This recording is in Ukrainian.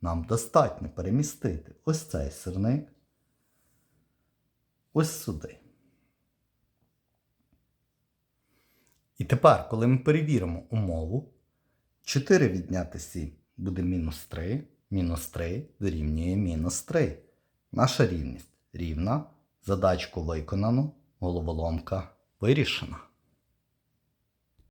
нам достатньо перемістити ось цей сирник ось сюди. І тепер, коли ми перевіримо умову, 4 відняти 7 буде мінус 3, мінус 3 дорівнює мінус 3. Наша рівність рівна, задачку виконано, головоломка вирішена.